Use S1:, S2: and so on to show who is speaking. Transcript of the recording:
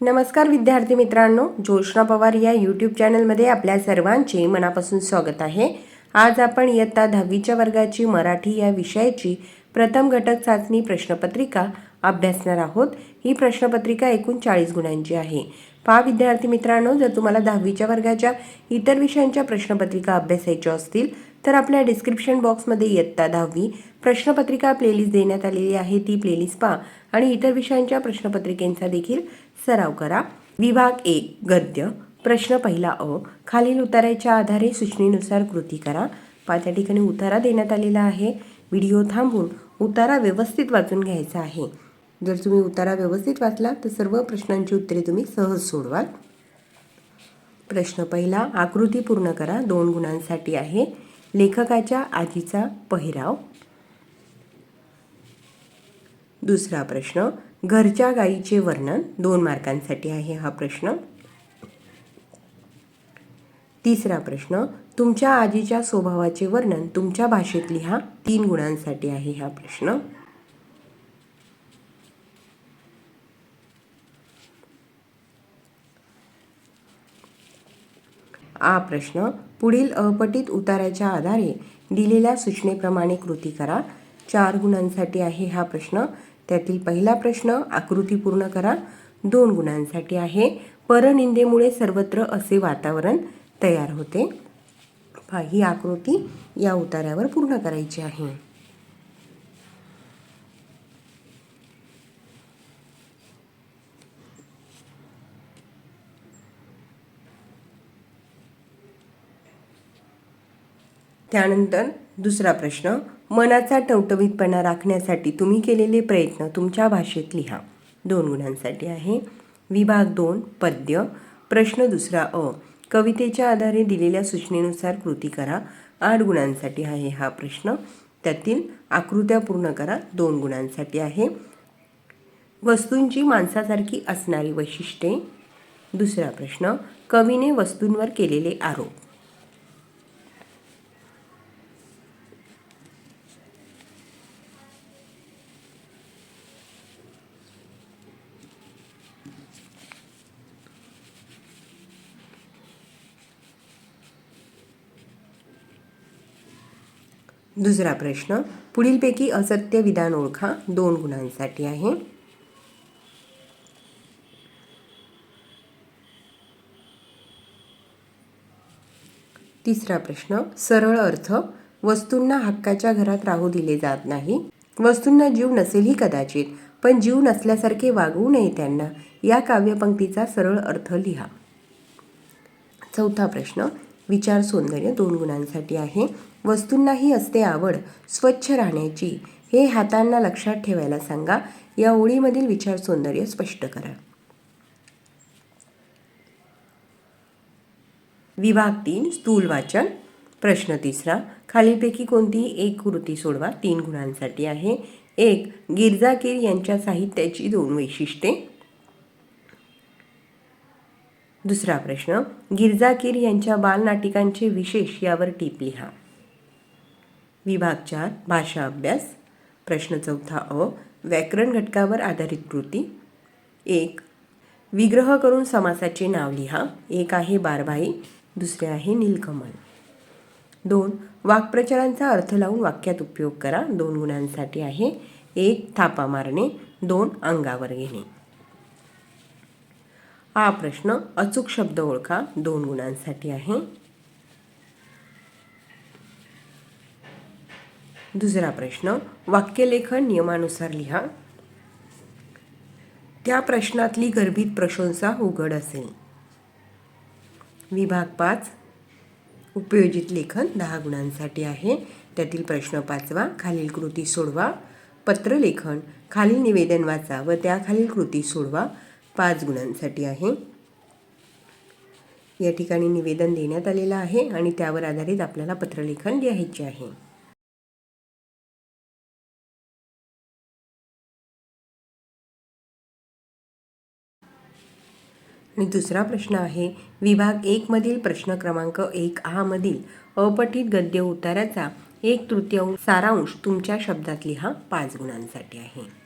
S1: नमस्कार विद्यार्थी मित्रांनो जोशना पवार या यूट्यूब चॅनलमध्ये आपल्या सर्वांचे मनापासून स्वागत आहे. आज आपण इयत्ता दहावीच्या वर्गाची मराठी या विषयाची प्रथम घटक चाचणी प्रश्नपत्रिका अभ्यासणार आहोत. ही प्रश्नपत्रिका एकूण चाळीस गुणांची आहे. पहा विद्यार्थी मित्रांनो जर तुम्हाला दहावीच्या वर्गाच्या इतर विषयांच्या प्रश्नपत्रिका अभ्यासायच्या असतील तर आपल्या डिस्क्रिप्शन बॉक्समध्ये इयत्ता दहावी प्रश्नपत्रिका प्लेलिस्ट देण्यात आलेली आहे. ती प्लेलिस्ट पहा. आणि इतर विषयांच्या प्रश्नपत्रिकेंचा देखील सराव करा. विभाग एक गद्य. प्रश्न पहिला अ. खालील उताराच्या आधारे सूचनेनुसार कृती करा. पाच त्या ठिकाणी उतारा देण्यात आलेला आहे. व्हिडिओ थांबून उतारा व्यवस्थित वाचून घ्यायचा आहे. जर तुम्ही उतारा व्यवस्थित वाचला तर सर्व प्रश्नांची उत्तरे तुम्ही सहज सोडवाल. प्रश्न पहिला आकृती पूर्ण करा. दोन गुणांसाठी आहे. लेखकाच्या आजीचा पहिराव. दुसरा प्रश्न घरच्या गाईचे वर्णन दोन मार्कांसाठी आहे हा प्रश्न. तिसरा प्रश्न तुमच्या आजीच्या स्वभावाचे वर्णन तुमच्या भाषेत लिहा तीन गुणांसाठी आहे हा प्रश्न. आ प्रश्न पुढील अपटित उताराच्या आधारे दिलेल्या सूचनेप्रमाणे कृती करा. चार गुणांसाठी आहे हा प्रश्न. त्यातील पहिला प्रश्न आकृती पूर्ण करा. दोन गुणांसाठी आहे. परनिंदेमुळे सर्वत्र असे वातावरण तयार होते. पहा, ही आकृती या उतार्यावर पूर्ण करायची आहे. त्यानंतर दुसरा प्रश्न मनाचा टवटवीतपणा राखण्यासाठी तुम्ही केलेले प्रयत्न तुमच्या भाषेत लिहा. दोन गुणांसाठी आहे. विभाग दोन पद्य. प्रश्न दुसरा अ. कवितेच्या आधारे दिलेल्या सूचनेनुसार कृती करा. आठ गुणांसाठी आहे हा प्रश्न. त्यातील आकृत्या पूर्ण करा. दोन गुणांसाठी आहे. वस्तूंची माणसासारखी असणारी वैशिष्ट्ये. दुसरा प्रश्न. कवीने वस्तूंवर केलेले आरोप. दुसरा प्रश्न. पुढीलपैकी असत्य विधान ओळखा. दोन गुणांसाठी आहे. तिसरा प्रश्न. सरळ अर्थ. वस्तूंना हक्काच्या घरात राहू दिले जात नाही. वस्तूंना जीव नसेलही कदाचित पण जीव नसल्यासारखे वागवू नये त्यांना. या काव्यपंक्तीचा सरळ अर्थ लिहा. चौथा प्रश्न. विचार सौंदर्य दोन गुणांसाठी आहे. वस्तूंनाही असते आवड स्वच्छ राहण्याची. हे हातांना लक्षात ठेवायला सांगा. या ओळीमधील विचार सौंदर्य स्पष्ट करा. विभाग तीन स्थूल वाचन. प्रश्न तिसरा खालीलपैकी कोणतीही एक कृती सोडवा. तीन गुणांसाठी आहे. एक गिरजाकीर यांच्या साहित्याची दोन वैशिष्ट्ये. दुसरा प्रश्न गिरजाकीर यांच्या बालनाटिकांचे विशेष यावर टीप लिहा. विभाग चार भाषा अभ्यास. प्रश्न चौथा अ व्याकरण घटकावर आधारित कृती. एक विग्रह करून समासाचे नाव लिहा. एक आहे बारभाई दुसरे आहे नीलकमल. दोन वाक्प्रचारांचा अर्थ लावून वाक्यात उपयोग करा. दोन गुणांसाठी आहे एक थापा मारणे. दोन अंगावर घेणे. हा प्रश्न अचूक शब्द ओळखा. दोन गुणांसाठी आहे. दुसरा प्रश्न वाक्यलेखन नियमानुसार लिहा. त्या प्रश्नातली गर्भित प्रशंसा उघड असेल. विभाग पाच उपयोजित लेखन दहा गुणांसाठी आहे. त्यातील प्रश्न पाचवा खालील कृती सोडवा. पत्रलेखन खालील निवेदन वाचा व त्याखालील कृती सोडवा. पाच गुणांसाठी आहे. या ठिकाणी निवेदन देण्यात आलेलं आहे आणि त्यावर आधारित आपल्याला पत्रलेखन लिहायचे आहे. आणि दुसरा प्रश्न आहे विभाग एकमधील प्रश्न क्रमांक एक आ मधील अपठित गद्य उताराचा एक तृतीयांश सारांश तुमच्या शब्दात लिहा पाच गुणांसाठी आहे.